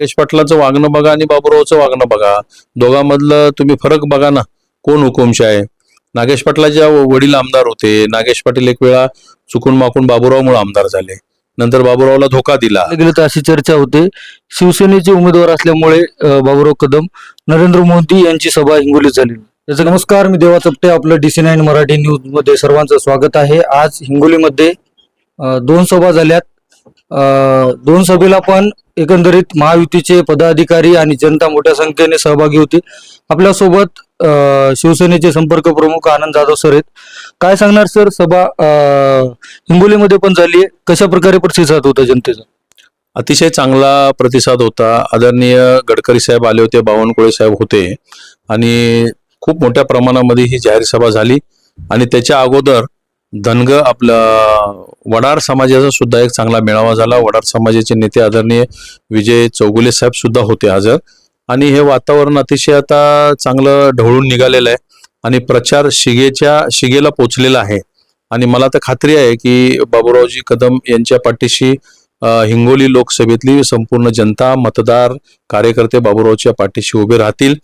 नागेश पाटलाचं वागणं बघा आणि बाबुरावचं वागणं बघा. दोघांमधलं तुम्ही फरक बघा ना. कोण हुकुमशा आहे? नागेश पाटलाच्या वडील आमदार होते. नागेश पाटील एक वेळा चुकून माकून बाबुरावमुळे आमदार झाले. नंतर बाबुरावला धोका दिला. गेलं तर अशी चर्चा होते. शिवसेनेचे उमेदवार असल्यामुळे बाबुराव कदम नरेंद्र मोदी यांची सभा हिंगोलीत झाली. त्याचा नमस्कार मी देवा चपटे आपलं डी सी नाईन मराठी न्यूजमध्ये सर्वांचं स्वागत आहे. आज हिंगोलीमध्ये दोन सभा झाल्यात. दोन सभेला पण एकंदरीत महायुतीचे पदाधिकारी आणि जनता मोठ्या संख्येने सहभागी होती आपल्यासोबत शिवसेनेचे संपर्क प्रमुख आनंद जाधव सर आहेत. काय सांगणार सर? सभा हिंगोलीमध्ये पण झाली आहे. कशा प्रकारे प्रतिसाद होता जनतेचा? अतिशय चांगला प्रतिसाद होता. आदरणीय गडकरी साहेब आले होते बावनकुळे साहेब होते. आणि खूप मोठ्या प्रमाणामध्ये ही जाहीर सभा झाली. आणि त्याच्या अगोदर धनग आपलं वडार समाजाचा सुद्धा एक चांगला मेळावा झाला. वडार समाजाचे नेते आदरणीय विजय चौगुले साहेब सुद्धा होते हजर. आणि हे वातावरण अतिशय आता चांगलं ढवळून निघालेलं आहे आणि प्रचार शिगेच्या शिगेला पोचलेला आहे. आणि मला तर खात्री आहे की बाबुरावजी कदम यांच्या पाठीशी हिंगोली लोकसभेतली संपूर्ण जनता मतदार कार्यकर्ते बाबूरावच्या पाठीशी उभे राहतील.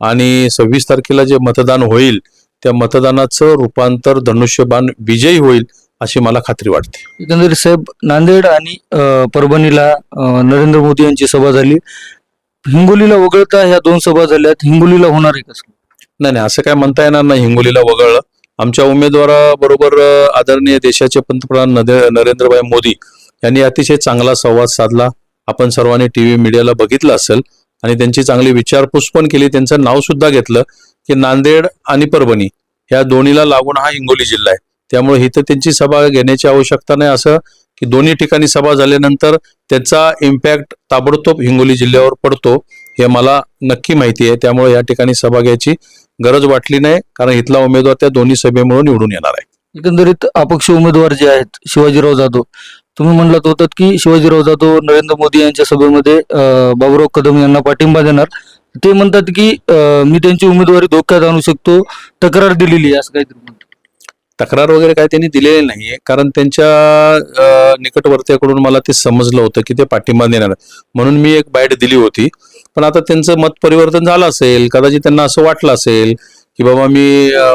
आणि सव्वीस तारखेला जे मतदान होईल त्या मतदानाचं रूपांतर धनुष्यबाण विजयी होईल अशी मला खात्री वाटते. एकंदरीत साहेब नांदेड आणि परभणीला नरेंद्र मोदी यांची सभा झाली. हिंगोलीला वगळता ह्या दोन सभा झाल्यात. हिंगोलीला होणार आहे कसं नाही नाही असं काय म्हणता येणार नाही. हिंगोलीला वगळलं. आमच्या उमेदवाराबरोबर आदरणीय देशाचे पंतप्रधान नरेंद्रभाई मोदी यांनी अतिशय चांगला संवाद साधला. आपण सर्वांनी टीव्ही मीडियाला बघितलं असेल आणि त्यांची चांगली विचारपूस पण केली. त्यांचं नाव सुद्धा घेतलं. की नांदेड आणि परभणी ह्या दोन्हीला लागून हा हिंगोली जिल्हा आहे. त्यामुळे इथं त्यांची सभा घेण्याची आवश्यकता नाही असं की दोन्ही ठिकाणी सभा झाल्यानंतर त्याचा इम्पॅक्ट ताबडतोब हिंगोली जिल्ह्यावर पडतो हे मला नक्की माहिती आहे. त्यामुळे या ठिकाणी सभा घ्यायची गरज वाटली नाही कारण इथला उमेदवार त्या दोन्ही सभेमुळे निवडून येणार आहे. एकंदरीत अपक्ष उमेदवार जे आहेत शिवाजीराव जाधव तुम्ही म्हणलात होतात की शिवाजीराव जाधव नरेंद्र मोदी यांच्या सभेमध्ये अ, बाबुराव कदम यांना पाठिंबा देणार. ते म्हणतात की मी त्यांची उमेदवारी धोक्यात आणू शकतो तक्रार दिलेली आहे असं काहीतरी म्हणतात. तक्रार वगैरे काय त्यांनी दिलेली नाहीये कारण त्यांच्या अ, निकटवर्त्याकडून मला ते समजलं होतं की ते पाठिंबा देणार आहेत. म्हणून मी एक बाईट दिली होती. पण आता त्यांचं मत परिवर्तन झालं असेल कदाचित त्यांना असं वाटलं असेल की बाबा मी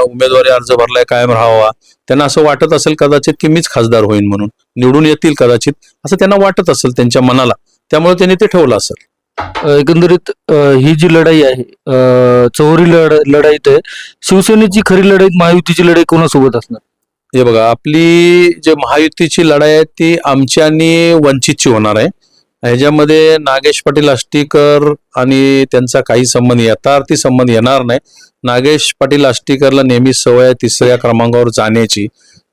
उमेदवारी अर्ज भरलाय कायम राहावा. त्यांना असं वाटत असेल कदाचित की मीच खासदार होईन म्हणून. निवडून येतील कदाचित असं त्यांना वाटत असेल त्यांच्या मनाला. त्यामुळे त्यांनी ते ठेवलं असेल. एकंदरीत ही जी लढाई आहे चौरी लढ लढाईत आहे शिवसेनेची खरी लढाईत महायुतीची लढाई कोणासोबत असणार? हे बघा आपली जे महायुतीची लढाई आहे ती आमची आणि वंचितची होणार आहे. ह्याच्यामध्ये नागेश पाटील आष्टीकर आणि त्यांचा काही संबंध यथार्थी संबंध येणार नाही. नागेश पाटील आष्टीकरला नेहमी सवय तिसऱ्या क्रमांकावर जाण्याची.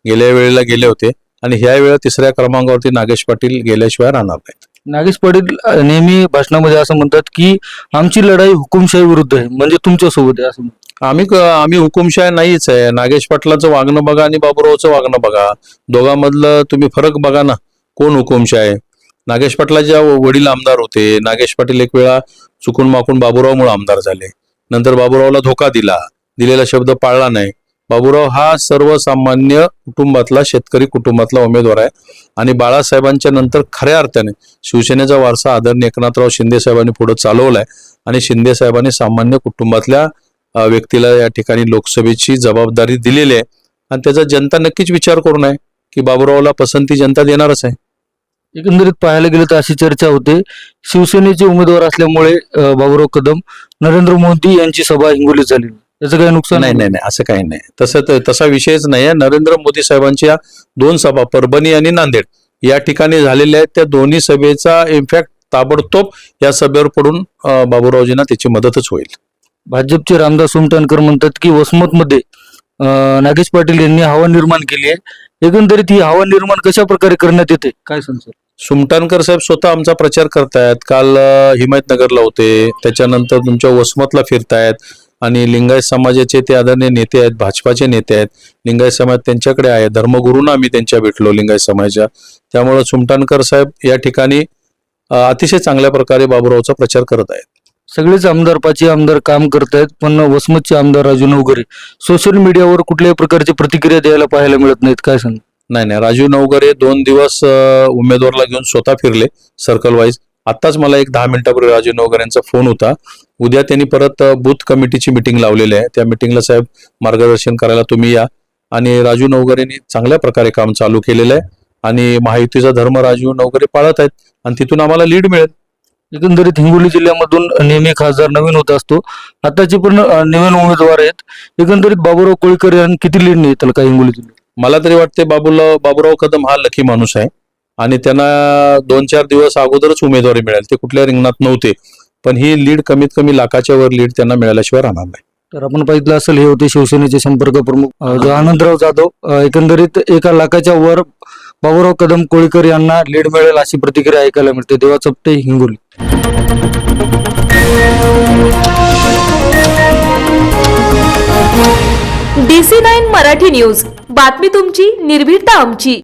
गेल्या वेळेला गेले होते आणि ह्या वेळेला तिसऱ्या क्रमांकावरती नागेश पाटील गेल्याशिवाय राहणार नाहीत. नागेश पाटील नेहमी भाषणामध्ये असं म्हणतात की आमची लढाई हुकुमशाही विरुद्ध आहे म्हणजे तुमच्यासोबत आहे असं आम्ही क- आम्ही हुकुमशाही नाहीच आहे. नागेश पाटलाचं वागणं बघा आणि बाबुरावचं वागणं बघा. दोघांमधलं तुम्ही फरक बघा ना कोण हुकुमशाही नागेश पाटलाच्या वडील आमदार होते. नागेश पाटील एक वेळा चुकून माकून बाबुरावमुळे आमदार झाले. नंतर बाबुरावला धोका दिला. दिलेला शब्द पाळला नाही. बाबुराव हा सर्वसामान्य कुटुंबातला शेतकरी कुटुंबातला उमेदवार आहे. आणि बाळासाहेबांच्या नंतर खऱ्या अर्थाने शिवसेनेचा वारसा आदरणीय एकनाथराव शिंदे साहेबांनी पुढे चालवलाय. आणि शिंदे साहेबांनी सामान्य कुटुंबातल्या व्यक्तीला या ठिकाणी लोकसभेची जबाबदारी दिलेली आहे. आणि त्याचा जनता नक्कीच विचार करून आहे की बाबुरावला पसंती जनता देणारच आहे. एकंदरीत पाहायला गेलं तर अशी चर्चा होते. शिवसेनेचे उमेदवार असल्यामुळे बाबुराव कदम नरेंद्र मोदी यांची सभा हिंगोलीत झाली. त्याचं काही नुकसान नाही नाही नाही. असं काही नाही. तसं तसा विषयच नाही आहे नरेंद्र मोदी साहेबांच्या दोन सभा परभणी आणि नांदेड या ठिकाणी झालेल्या आहेत. त्या दोन्ही सभेचा इम्पॅक्ट ताबडतोब या सभेवर पडून बाबुरावजींना त्याची मदतच होईल. भाजपचे रामदास सोमटणकर म्हणतात की वसमतमध्ये नागेश पाटील यांनी हवा निर्माण केली आहे. एकंदरीत ही हवा निर्माण कशा प्रकारे करण्यात येते? काय सांगतो सुमटाणकर साहेब स्वतः आमचा प्रचार करतायत. काल हिमायतनगरला होते. त्याच्यानंतर तुमच्या वसमतला फिरतायत. आणि लिंगायत समाजाचे ते आदरणीय नेते आहेत भाजपाचे नेते आहेत. लिंगायत समाज त्यांच्याकडे आहे. धर्मगुरूंना आम्ही त्यांच्या भेटलो लिंगायत समाजाच्या. त्यामुळे सुमटाणकर साहेब या ठिकाणी अतिशय चांगल्या प्रकारे बाबुरावचा प्रचार करत आहेत. सगळेच आमदार पाचही आमदार काम करतायत पण वसमतचे आमदार राजू नवगरे. सोशल मीडियावर कुठल्याही प्रकारची प्रतिक्रिया द्यायला पाहायला मिळत नाहीत. काय सांग? नाही नाही. राजू नवगरे दोन दिवस उमेदवारला घेऊन स्वतः फिरले सर्कल वाईज आत्ताच मला एक दहा मिनिटापूर्वी राजू नवगर यांचा फोन होता. उद्या त्यांनी परत बूथ कमिटीची मिटिंग लावलेली आहे. त्या मिटिंगला साहेब मार्गदर्शन करायला तुम्ही या. आणि राजू नवगर यांनी चांगल्या प्रकारे काम चालू केलेलं आहे. आणि महायुतीचा धर्म राजू नवगरे पाळत आहेत. आणि तिथून आम्हाला लीड मिळेल. एकंदरीत हिंगोली जिल्ह्यामधून नेहमी खासदार नवीन होत असतो. आताचे पण नवीन उमेदवार आहेत. एकंदरीत बाबूराव कोळीकर यांनी किती लीड येतील का हिंगोली जिल्ह्यात? मला तरी वाटते बाबूराव बाबूराव कदम हा लकी माणूस आहे. आणि त्यांना दोन चार दिवस अगोदरच उमेदवारी मिळेल. ते कुठल्या रिंगणात नव्हते. पण ही लीड कमीत कमी लाखाच्या वर लीड त्यांना मिळाल्याशिवाय राहणार नाही. तर आपण पाहिलं असेल हे होते शिवसेनेचे संपर्क प्रमुख आनंदराव जाधव एकंदरीत एका लाखाच्या वर बाबूराव कदम कोळीकर यांना लीड मिळेल अशी प्रतिक्रिया ऐकायला मिळते. Deva Chapte Hingoli. D C nine Marathi news. बातमी तुमची निर्भीडता आमची.